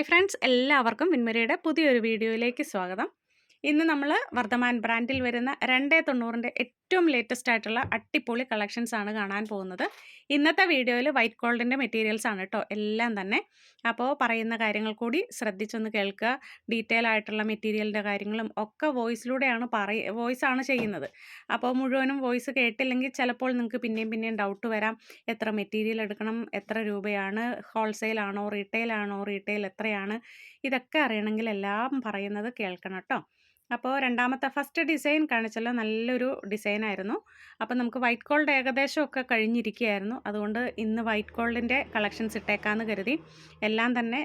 Hi friends എല്ലാവർക്കും വിൻമരിയുടെ പുതിയൊരു വീഡിയോയിലേക്ക് സ്വാഗതം. ഇന്ന് നമ്മൾ വർദ്ധമാൻ ബ്രാൻഡിൽ വരുന്ന രണ്ടേ തൊണ്ണൂറിന്റെ ഏറ്റവും ലേറ്റസ്റ്റ് ആയിട്ടുള്ള അട്ടിപ്പൊളി കളക്ഷൻസ് ആണ് കാണാൻ പോകുന്നത്. ഇന്നത്തെ വീഡിയോയിൽ വൈറ്റ് ഗോൾഡിന്റെ മെറ്റീരിയൽസ് ആണ് കേട്ടോ എല്ലാം തന്നെ. അപ്പോൾ പറയുന്ന കാര്യങ്ങൾ കൂടി ശ്രദ്ധിച്ചൊന്ന് കേൾക്കുക. ഡീറ്റെയിൽ ആയിട്ടുള്ള മെറ്റീരിയലിന്റെ കാര്യങ്ങളും ഒക്കെ വോയിസിലൂടെയാണ് വോയിസ് ആണ് ചെയ്യുന്നത്. അപ്പോൾ മുഴുവനും വോയിസ് കേട്ടില്ലെങ്കിൽ ചിലപ്പോൾ നിങ്ങൾക്ക് പിന്നെയും പിന്നെയും ഡൗട്ട് വരാം. എത്ര മെറ്റീരിയൽ എടുക്കണം എത്ര രൂപയാണ് ഹോൾസെയിൽ ആണോ റീറ്റെയിൽ ആണോ റീറ്റെയിൽ എത്രയാണ്? ഇതൊക്കെ അറിയണമെങ്കിൽ എല്ലാം പറയുന്നത് കേൾക്കണം കേട്ടോ അപ്പോൾ രണ്ടാമത്തെ ഫസ്റ്റ് ഡിസൈൻ കാണിച്ചല്ലോ നല്ലൊരു ഡിസൈനായിരുന്നു അപ്പോൾ നമുക്ക് വൈറ്റ് ഗോൾഡ് ഏകദേശമൊക്കെ കഴിഞ്ഞിരിക്കുകയായിരുന്നു. അതുകൊണ്ട് ഇന്ന് വൈറ്റ് ഗോൾഡിന്റെ കളക്ഷൻസ് ഇട്ടേക്കാന്ന് കരുതി. എല്ലാം തന്നെ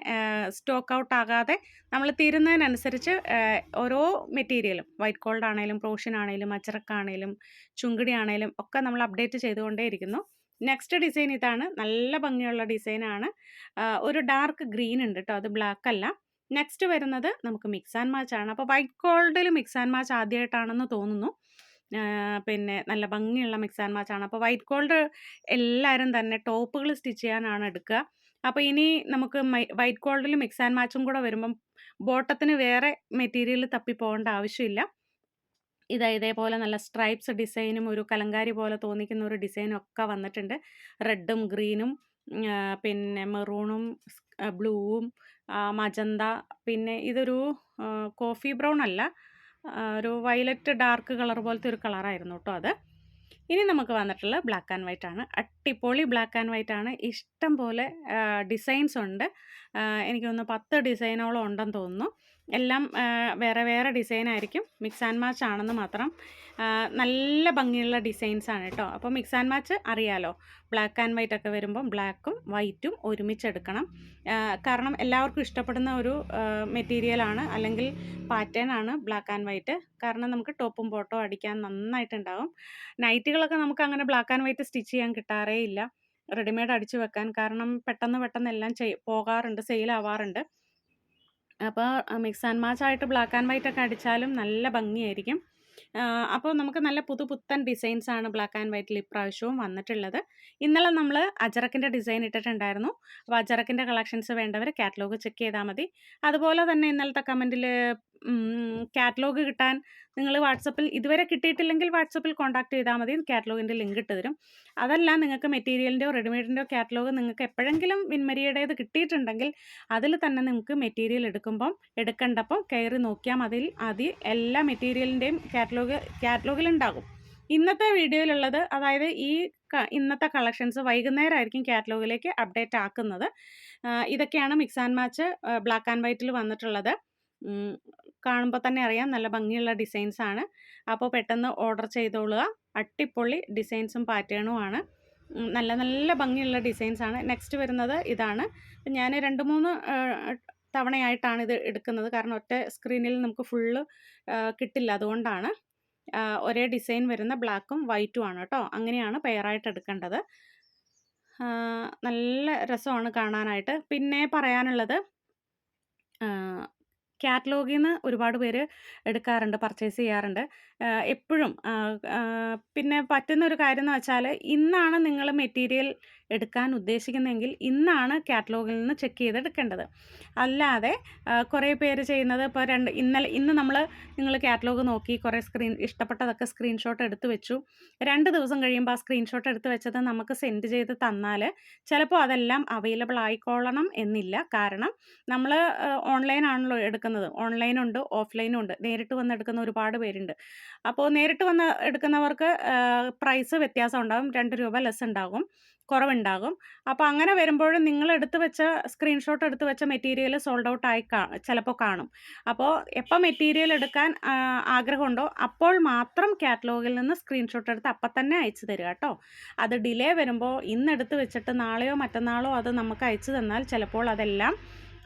സ്റ്റോക്ക് ഔട്ട് ആകാതെ നമ്മൾ തീരുന്നതിനനുസരിച്ച് ഓരോ മെറ്റീരിയലും വൈറ്റ് ഗോൾഡ് ആണെങ്കിലും പ്രോഷ്യൻ ആണെങ്കിലും അച്ചറക്കാണേലും ചുങ്കിടി ആണെങ്കിലും ഒക്കെ നമ്മൾ അപ്ഡേറ്റ് ചെയ്തുകൊണ്ടേയിരിക്കുന്നു നെക്സ്റ്റ് ഡിസൈൻ ഇതാണ്. നല്ല ഭംഗിയുള്ള ഡിസൈനാണ്. ഒരു ഡാർക്ക് ഗ്രീൻ ഉണ്ട് കേട്ടോ. അത് ബ്ലാക്ക് അല്ല. നെക്സ്റ്റ് വരുന്നത് നമുക്ക് മിക്സ് ആൻഡ് മാച്ച് ആണ്. അപ്പോൾ വൈറ്റ് ഗോൾഡിൽ മിക്സ് ആൻഡ് മാച്ച് ആദ്യമായിട്ടാണെന്ന് തോന്നുന്നു. പിന്നെ നല്ല ഭംഗിയുള്ള മിക്സ് ആൻഡ് മാച്ച് ആണ്. അപ്പോൾ വൈറ്റ് ഗോൾഡ് എല്ലാവരും തന്നെ ടോപ്പുകൾ സ്റ്റിച്ച് ചെയ്യാനാണ് എടുക്കുക. അപ്പോൾ ഇനി നമുക്ക് വൈറ്റ് ഗോൾഡിൽ മിക്സ് ആൻഡ് മാച്ചും കൂടെ വരുമ്പം ബോട്ടത്തിന് വേറെ മെറ്റീരിയൽ തപ്പി പോകേണ്ട ആവശ്യമില്ല. ഇതാ ഇതേപോലെ നല്ല സ്ട്രൈപ്സ് ഡിസൈനും ഒരു കലങ്കാരി പോലെ തോന്നിക്കുന്ന ഒരു ഡിസൈനും ഒക്കെ വന്നിട്ടുണ്ട്. റെഡും ഗ്രീനും പിന്നെ മെറൂണും ബ്ലൂവും മജന്ത. പിന്നെ ഇതൊരു കോഫി ബ്രൗൺ അല്ല ഒരു വയലറ്റ് ഡാർക്ക് കളർ പോലത്തെ ഒരു കളറായിരുന്നു കേട്ടോ അത്. ഇനി നമുക്ക് വന്നിട്ടുള്ള ബ്ലാക്ക് ആൻഡ് വൈറ്റ് ആണ്. അട്ടിപ്പൊളി ബ്ലാക്ക് ആൻഡ് വൈറ്റ് ആണ്. ഇഷ്ടം പോലെ ഡിസൈൻസ് ഉണ്ട്. എനിക്ക് തോന്നുന്നു പത്ത് ഡിസൈനോളം ഉണ്ടെന്ന് തോന്നുന്നു. എല്ലാം വേറെ വേറെ ഡിസൈൻ ആയിരിക്കും. മിക്സ് ആൻഡ് മാച്ച് ആണെന്ന് മാത്രം. നല്ല ഭംഗിയുള്ള ഡിസൈൻസ് ആണ് കേട്ടോ അപ്പോൾ മിക്സ് ആൻഡ് മാച്ച് അറിയാലോ. ബ്ലാക്ക് ആൻഡ് വൈറ്റ് ഒക്കെ വരുമ്പം ബ്ലാക്കും വൈറ്റും ഒരുമിച്ചെടുക്കണം. കാരണം എല്ലാവർക്കും ഇഷ്ടപ്പെടുന്ന ഒരു മെറ്റീരിയലാണ് അല്ലെങ്കിൽ പാറ്റേൺ ആണ് ബ്ലാക്ക് ആൻഡ് വൈറ്റ്. കാരണം നമുക്ക് ടോപ്പും ബോട്ടോ അടിക്കാൻ നന്നായിട്ടുണ്ടാവും. നൈറ്റുകളൊക്കെ നമുക്ക് അങ്ങനെ ബ്ലാക്ക് ആൻഡ് വൈറ്റ് സ്റ്റിച്ച് ചെയ്യാൻ കിട്ടാറേ ഇല്ല റെഡിമെയ്ഡ് അടിച്ചു വെക്കാൻ. കാരണം പെട്ടെന്ന് പെട്ടെന്ന് എല്ലാം ചെയ് പോകാറുണ്ട്. സെയിൽ ആവാറുണ്ട് അപ്പോൾ മിക്സ് ആൻഡ് മാച്ച് ആയിട്ട് ബ്ലാക്ക് ആൻഡ് വൈറ്റ് ഒക്കെ അടിച്ചാലും നല്ല ഭംഗിയായിരിക്കും. അപ്പോൾ നമുക്ക് നല്ല പുതുപുത്തൻ ഡിസൈൻസ് ആണ് ബ്ലാക്ക് ആൻഡ് വൈറ്റിൽ ഇപ്രാവശ്യവും വന്നിട്ടുള്ളത്. ഇന്നലെ നമ്മൾ അജറക്കിന്റെ ഡിസൈൻ ഇട്ടിട്ടുണ്ടായിരുന്നു. അപ്പോൾ അജറക്കിന്റെ കളക്ഷൻസ് വേണ്ടവർ കാറ്റലോഗ് ചെക്ക് ചെയ്താൽ മതി. അതുപോലെ തന്നെ ഇന്നലത്തെ കമന്റിൽ കാറ്റലോഗ് കിട്ടാൻ നിങ്ങൾ വാട്സപ്പിൽ ഇതുവരെ കിട്ടിയിട്ടില്ലെങ്കിൽ വാട്സപ്പിൽ കോൺടാക്ട് ചെയ്താൽ മതി. കാറ്റലോഗിന്റെ ലിങ്ക് ഇട്ട് തരും. അതല്ല നിങ്ങൾക്ക് മെറ്റീരിയലിന്റെയോ റെഡിമെയ്ഡിന്റെയോ കാറ്റലോഗ് നിങ്ങൾക്ക് എപ്പോഴെങ്കിലും വിൻമരിയുടേത് കിട്ടിയിട്ടുണ്ടെങ്കിൽ അതിൽ തന്നെ നിങ്ങൾക്ക് മെറ്റീരിയൽ എടുക്കുമ്പം എടുക്കേണ്ടപ്പം കയറി നോക്കിയാൽ മതി. അതിൽ എല്ലാ മെറ്റീരിയലിന്റെയും കാറ്റലോഗ് കാറ്റലോഗിലുണ്ടാകും. ഇന്നത്തെ വീഡിയോയിലുള്ളത് അതായത് ഈ ഇന്നത്തെ കളക്ഷൻസ് വൈകുന്നേരമായിരിക്കും കാറ്റലോഗിലേക്ക് അപ്ഡേറ്റ് ആക്കുന്നത്. ഇതൊക്കെയാണ് mix and match black and വൈറ്റിൽ വന്നിട്ടുള്ളത്. കാണുമ്പോൾ തന്നെ അറിയാം. നല്ല ഭംഗിയുള്ള ഡിസൈൻസ് ആണ്. അപ്പോൾ പെട്ടെന്ന് ഓർഡർ ചെയ്തോളുക. അട്ടിപ്പൊളി ഡിസൈൻസും പാറ്റേണും ആണ്. നല്ല നല്ല ഭംഗിയുള്ള ഡിസൈൻസ് ആണ്. നെക്സ്റ്റ് വരുന്നത് ഇതാണ്. ഞാൻ രണ്ട് മൂന്ന് തവണയായിട്ടാണ് ഇത് എടുക്കുന്നത്. കാരണം ഒറ്റ സ്ക്രീനിൽ നമുക്ക് ഫുള്ള് കിട്ടില്ല. അതുകൊണ്ടാണ് ഒരേ ഡിസൈൻ വരുന്ന ബ്ലാക്കും വൈറ്റും ആണ് കേട്ടോ. അങ്ങനെയാണ് പെയറായിട്ട് എടുക്കേണ്ടത്. നല്ല രസമാണ് കാണാനായിട്ട്. പിന്നെ പറയാനുള്ളത് കാറ്റലോഗിൽ നിന്ന് ഒരുപാട് പേര് എടുക്കാറുണ്ട് പർച്ചേസ് ചെയ്യാറുണ്ട്. എപ്പോഴും. പിന്നെ പറ്റുന്ന ഒരു കാര്യം എന്ന് വെച്ചാൽ ഇന്നാണ് നിങ്ങൾ മെറ്റീരിയൽ എടുക്കാൻ ഉദ്ദേശിക്കുന്നെങ്കിൽ ഇന്നാണ് കാറ്റലോഗിൽ നിന്ന് ചെക്ക് ചെയ്ത് എടുക്കേണ്ടത് അല്ലാതെ കുറേ പേര് ചെയ്യുന്നത് ഇപ്പോൾ രണ്ട് ഇന്നലെ ഇന്ന് നമ്മൾ നിങ്ങൾ കാറ്റലോഗ് നോക്കി കുറേ സ്ക്രീൻ ഇഷ്ടപ്പെട്ടതൊക്കെ സ്ക്രീൻഷോട്ട് എടുത്ത് വെച്ചു. രണ്ട് ദിവസം കഴിയുമ്പോൾ ആ സ്ക്രീൻഷോട്ട് എടുത്ത് വെച്ചത് നമുക്ക് സെൻഡ് ചെയ്ത് തന്നാൽ ചിലപ്പോൾ അതെല്ലാം അവൈലബിൾ ആയിക്കോളണം എന്നില്ല. കാരണം നമ്മൾ ഓൺലൈൻ ആണല്ലോ എടുക്കുന്നത്. ഓൺലൈനുണ്ട് ഓഫ്ലൈനും ഉണ്ട്. നേരിട്ട് വന്ന് എടുക്കുന്ന ഒരുപാട് പേരുണ്ട്. അപ്പോൾ നേരിട്ട് വന്ന് എടുക്കുന്നവർക്ക് പ്രൈസ് വ്യത്യാസം ഉണ്ടാകും രണ്ട് രൂപ ലെസ് ഉണ്ടാകും. കുറവുണ്ടാകും. അപ്പോൾ അങ്ങനെ വരുമ്പോഴും നിങ്ങൾ എടുത്തു വെച്ച സ്ക്രീൻഷോട്ട് എടുത്തു വെച്ച മെറ്റീരിയൽ സോൾഡ് ഔട്ട് ആയി കാ ചിലപ്പോൾ കാണും. അപ്പോൾ എപ്പോൾ മെറ്റീരിയൽ എടുക്കാൻ ആഗ്രഹമുണ്ടോ അപ്പോൾ മാത്രം കാറ്റലോഗിൽ നിന്ന് സ്ക്രീൻഷോട്ട് എടുത്ത് അപ്പം തന്നെ അയച്ചു തരിക കേട്ടോ. അത് ഡിലേ വരുമ്പോൾ ഇന്ന് എടുത്ത് വെച്ചിട്ട് നാളെയോ മറ്റന്നാളോ അത് നമുക്ക് അയച്ചു തന്നാൽ ചിലപ്പോൾ അതെല്ലാം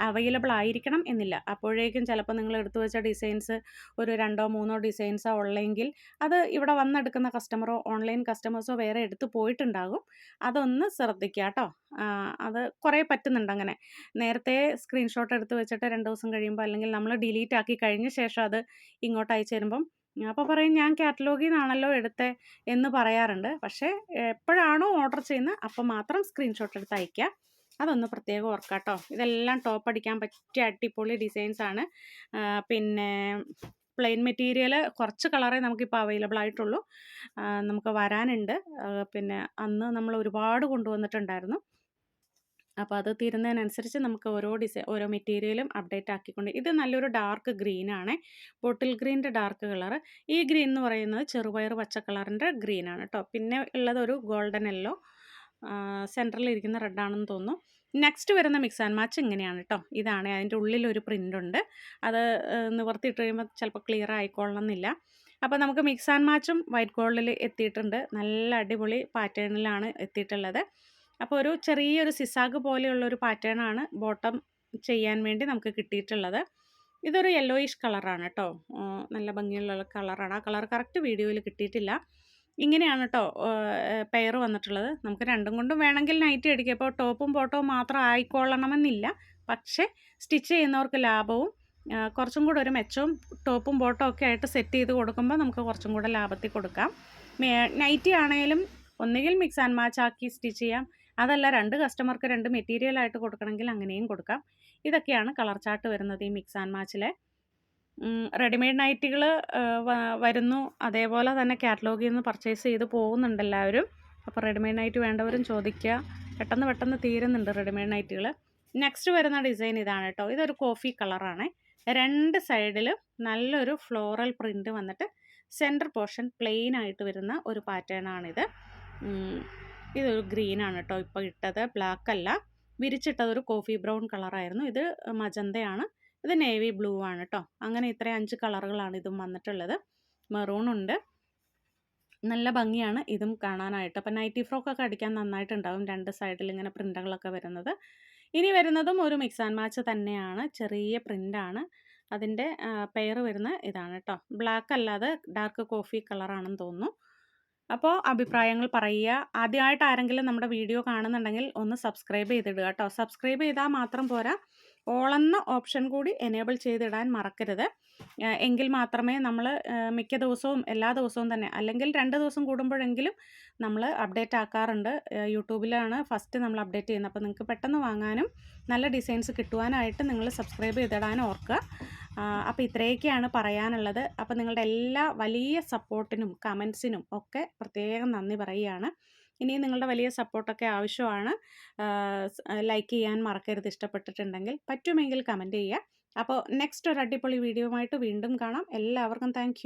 അവൈലബിൾ ആയിരിക്കണം എന്നില്ല. അപ്പോഴേക്കും ചിലപ്പോൾ നിങ്ങൾ എടുത്തു വെച്ച ഡിസൈൻസ് ഒരു രണ്ടോ മൂന്നോ ഡിസൈൻസോ ഉള്ളെങ്കിൽ അത് ഇവിടെ വന്നെടുക്കുന്ന കസ്റ്റമറോ ഓൺലൈൻ കസ്റ്റമേഴ്സോ വേറെ എടുത്തു പോയിട്ടുണ്ടാകും. അതൊന്ന് ശ്രദ്ധിക്കുക കേട്ടോ. അത് കുറേ പറ്റുന്നുണ്ട് അങ്ങനെ. നേരത്തെ സ്ക്രീൻഷോട്ട് എടുത്ത് വെച്ചിട്ട് രണ്ട് ദിവസം കഴിയുമ്പോൾ അല്ലെങ്കിൽ നമ്മൾ ഡിലീറ്റ് ആക്കി കഴിഞ്ഞ ശേഷം അത് ഇങ്ങോട്ട് അയച്ചു തരുമ്പം അപ്പോൾ പറയും ഞാൻ കാറ്റലോഗിൽ നിന്നാണല്ലോ എടുത്തത് എന്ന് പറയാറുണ്ട്. പക്ഷേ എപ്പോഴാണോ ഓർഡർ ചെയ്യുന്നത് അപ്പോൾ മാത്രം സ്ക്രീൻഷോട്ട് എടുത്ത് അയയ്ക്കുക. അതൊന്ന് പ്രത്യേകം ഓർക്കാട്ടോ. ഇതെല്ലാം ടോപ്പ് അടിക്കാൻ പറ്റിയ അടിപൊളി ഡിസൈൻസ് ആണ്. പിന്നെ പ്ലെയിൻ മെറ്റീരിയൽ കുറച്ച് കളറേ നമുക്കിപ്പോൾ അവൈലബിൾ ആയിട്ടുള്ളൂ. നമുക്ക് വരാനുണ്ട്. പിന്നെ അന്ന് നമ്മൾ ഒരുപാട് കൊണ്ടുവന്നിട്ടുണ്ടായിരുന്നു. അപ്പോൾ അത് തീരുന്നതിനനുസരിച്ച് നമുക്ക് ഓരോ ഡിസൈൻ ഓരോ മെറ്റീരിയലും അപ്ഡേറ്റ് ആക്കിക്കൊണ്ട് ഇത് നല്ലൊരു ഡാർക്ക് ഗ്രീൻ ആണ്. ബോട്ടിൽ ഗ്രീന്റെ ഡാർക്ക് കളർ ഈ ഗ്രീൻ എന്ന് പറയുന്നത് ചെറുപയർ പച്ച കളറിന്റെ ഗ്രീനാണ് കേട്ടോ പിന്നെ ഉള്ളത് ഒരു ഗോൾഡൻ യെല്ലോ സെന്ററിൽ ഇരിക്കുന്ന റെഡാണെന്ന് തോന്നുന്നു. നെക്സ്റ്റ് വരുന്ന മിക്സ് ആൻഡ് മാച്ച് ഇങ്ങനെയാണ് കേട്ടോ ഇതാണ് അതിന്റെ ഉള്ളിലൊരു ഉണ്ട്. അത് നിവർത്തിയിട്ട് കഴിയുമ്പോൾ ചിലപ്പോൾ ക്ലിയർ ആയിക്കൊള്ളണമെന്നില്ല. അപ്പോൾ നമുക്ക് മിക്സ് ആൻഡ് മാച്ചും വൈറ്റ് ഗോൾഡിൽ എത്തിയിട്ടുണ്ട്. നല്ല അടിപൊളി പാറ്റേണിലാണ് എത്തിയിട്ടുള്ളത്. അപ്പോൾ ഒരു ചെറിയൊരു സിസാഗ് പോലെയുള്ളൊരു പാറ്റേണാണ് ബോട്ടം ചെയ്യാൻ വേണ്ടി നമുക്ക് കിട്ടിയിട്ടുള്ളത്. ഇതൊരു യെല്ലോയിഷ് കളറാണ് കേട്ടോ നല്ല ഭംഗിയുള്ള കളറാണ് ആ കളർ കറക്റ്റ് വീഡിയോയിൽ കിട്ടിയിട്ടില്ല. ഇങ്ങനെയാണ് കേട്ടോ പെയർ വന്നിട്ടുള്ളത്. നമുക്ക് രണ്ടും കൊണ്ടും വേണമെങ്കിൽ നൈറ്റി അടിക്കുക ഇപ്പോൾ ടോപ്പും ബോട്ടവും മാത്രം ആയിക്കൊള്ളണമെന്നില്ല. പക്ഷേ സ്റ്റിച്ച് ചെയ്യുന്നവർക്ക് ലാഭവും കുറച്ചും കൂടെ ഒരു മെച്ചവും ടോപ്പും ബോട്ടവും ഒക്കെ ആയിട്ട് സെറ്റ് ചെയ്ത് കൊടുക്കുമ്പോൾ നമുക്ക് കുറച്ചും കൂടെ ലാഭത്തിൽ കൊടുക്കാം. നൈറ്റി ആണെങ്കിലും ഒന്നുകിൽ മിക്സ് ആൻഡ് മാച്ച് ആക്കി സ്റ്റിച്ച് ചെയ്യാം. അതല്ല രണ്ട് കസ്റ്റമർക്ക് രണ്ട് മെറ്റീരിയൽ ആയിട്ട് കൊടുക്കണമെങ്കിൽ അങ്ങനെയും കൊടുക്കാം. ഇതൊക്കെയാണ് കളർ ചാർട്ട് വരുന്നത് ഈ മിക്സ് ആൻഡ് മാച്ചിലെ റെഡിമെയ്ഡ് നൈറ്റികൾ വരുന്നു. അതേപോലെ തന്നെ കാറ്റലോഗിൽ നിന്ന് പർച്ചേസ് ചെയ്ത് പോകുന്നുണ്ട് എല്ലാവരും. അപ്പോൾ റെഡിമെയ്ഡ് നൈറ്റ് വേണ്ടവരും ചോദിക്കുക. പെട്ടെന്ന് പെട്ടെന്ന് തീരുന്നുണ്ട് റെഡിമെയ്ഡ് നൈറ്റുകൾ നെക്സ്റ്റ് വരുന്ന ഡിസൈൻ ഇതാണ് കേട്ടോ ഇതൊരു കോഫി കളറാണ് രണ്ട് സൈഡിലും നല്ലൊരു ഫ്ലോറൽ പ്രിന്റ് വന്നിട്ട് സെന്റർ പോർഷൻ പ്ലെയിൻ ആയിട്ട് വരുന്ന ഒരു പാറ്റേൺ ആണിത്. ഇതൊരു ഗ്രീൻ ആണ് കേട്ടോ ഇപ്പോൾ ഇട്ടത് ബ്ലാക്ക് അല്ല. വിരിച്ചിട്ടത് ഒരു കോഫി ബ്രൗൺ കളറായിരുന്നു ഇത് മജന്തയാണ്. ഇത് നേവി ബ്ലൂ ആണ് കേട്ടോ അങ്ങനെ ഇത്രയും അഞ്ച് കളറുകളാണ് ഇതും വന്നിട്ടുള്ളത്. മെറൂൺ ഉണ്ട്. നല്ല ഭംഗിയാണ് ഇതും കാണാനായിട്ട്. അപ്പം നൈറ്റി ഫ്രോക്കൊക്കെ അടിക്കാൻ നന്നായിട്ടുണ്ടാവും രണ്ട് സൈഡിൽ ഇങ്ങനെ പ്രിന്റുകളൊക്കെ വരുന്നത്. ഇനി വരുന്നതും ഒരു മിക്സ് ആൻഡ് മാച്ച് തന്നെയാണ്. ചെറിയ പ്രിന്റാണ് അതിന്റെ പെയർ വരുന്ന ഇതാണ് കേട്ടോ ബ്ലാക്ക് അല്ലാതെ ഡാർക്ക് കോഫി കളറാണെന്ന് തോന്നുന്നു. അപ്പോൾ അഭിപ്രായങ്ങൾ പറയുക. ആദ്യമായിട്ട് ആരെങ്കിലും നമ്മുടെ വീഡിയോ കാണുന്നുണ്ടെങ്കിൽ ഒന്ന് സബ്സ്ക്രൈബ് ചെയ്തിടുക കേട്ടോ സബ്സ്ക്രൈബ് ചെയ്താൽ മാത്രം പോരാ. ഓളെന്ന ഓപ്ഷൻ കൂടി എനേബിൾ ചെയ്തിടാൻ മറക്കരുത്. എങ്കിൽ മാത്രമേ നമ്മൾ മിക്ക ദിവസവും എല്ലാ ദിവസവും തന്നെ അല്ലെങ്കിൽ രണ്ട് ദിവസം കൂടുമ്പോഴെങ്കിലും നമ്മൾ അപ്ഡേറ്റ് ആക്കാറുണ്ട്. യൂട്യൂബിലാണ് ഫസ്റ്റ് നമ്മൾ അപ്ഡേറ്റ് ചെയ്യുന്നത്. അപ്പോൾ നിങ്ങൾക്ക് പെട്ടെന്ന് വാങ്ങാനും നല്ല ഡിസൈൻസ് കിട്ടുവാനായിട്ട് നിങ്ങൾ സബ്സ്ക്രൈബ് ചെയ്തിടാൻ ഓർക്കുക. അപ്പോൾ ഇത്രയൊക്കെയാണ് പറയാനുള്ളത്. അപ്പോൾ നിങ്ങളുടെ എല്ലാ വലിയ സപ്പോർട്ടിനും കമൻസിനും ഒക്കെ പ്രത്യേകം നന്ദി പറയുകയാണ്. ഇനിയും നിങ്ങളുടെ വലിയ സപ്പോർട്ടൊക്കെ ആവശ്യമാണ്. ലൈക്ക് ചെയ്യാൻ മറക്കരുത് ഇഷ്ടപ്പെട്ടിട്ടുണ്ടെങ്കിൽ. പറ്റുമെങ്കിൽ കമന്റ് ചെയ്യുക. അപ്പോൾ നെക്സ്റ്റ് ഒരു അടിപൊളി വീഡിയോ ആയിട്ട് വീണ്ടും കാണാം. എല്ലാവർക്കും താങ്ക്